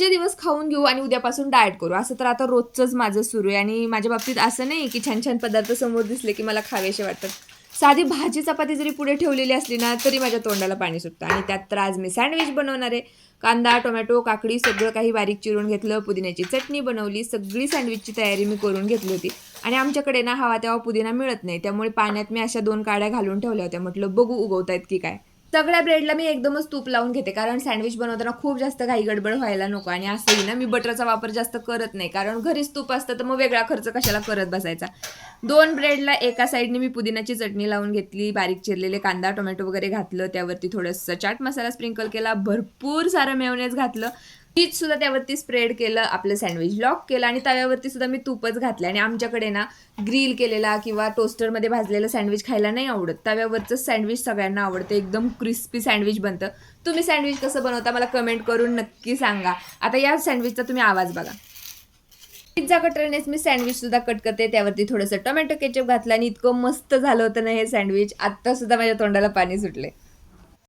आजचे दिवस खाऊन घेऊ आणि उद्यापासून डाएट करू. असं तर आता रोजचंच माझं सुरू आहे आणि माझ्या बाबतीत असं नाही की छान छान पदार्थ समोर दिसले की मला खावेसे वाटतात. साधी भाजी चपाती जरी पुढे ठेवलेली असली ना तरी माझ्या तोंडाला पाणी सुटतं आणि त्यात तर आज मी सँडविच बनवणार आहे. कांदा टोमॅटो काकडी सगळं काही बारीक चिरून घेतलं पुदिन्याची चटणी बनवली सगळी सँडविचची तयारी मी करून घेतली होती. आणि आमच्याकडे ना हवा तेव्हा पुदिना मिळत नाही त्यामुळे पाण्यात मी अशा दोन काड्या घालून ठेवल्या होत्या. म्हटलं बघू उगवतायत की काय. सगळ्या ब्रेडला मी एकदमच तूप लावून घेते. कारण सँडविच बनवताना खूप जास्त घाई गडबड व्हायला नको. आणि असंही ना मी बटरचा वापर जास्त करत नाही. कारण घरीच तूप असतं तर मग वेगळा खर्च कशाला करत बसायचा? दोन ब्रेडला एका साईडने मी पुदिन्याची चटणी लावून घेतली बारीक चिरलेले कांदा टोमॅटो वगैरे घातलं त्यावरती थोडंसं चाट मसाला स्प्रिंकल केला भरपूर सारं मेवनेच घातलं. चीज सुद्धा त्यावरती स्प्रेड केलं आपलं सँडविच लॉक केलं आणि तव्यावरती सुद्धा मी तूपच घातलं. आणि आमच्याकडे ना ग्रिल केलेला किंवा टोस्टरमध्ये भाजलेलं सँडविच खायला नाही आवडत. तव्यावरचं सँडविच सगळ्यांना आवडतं. एकदम क्रिस्पी सँडविच बनतं. तुम्ही सँडविच कसं बनवता मला कमेंट करून नक्की सांगा. आता या सँडविचचा तुम्ही आवाज बघा. पिझ्झा कटरनेच मी सँडविच सुद्धा कट करते. त्यावरती थोडंसं टोमॅटो केचप घातलं आणि इतकं मस्त झालं होतं ना हे सँडविच आत्ता सुद्धा माझ्या तोंडाला पाणी सुटले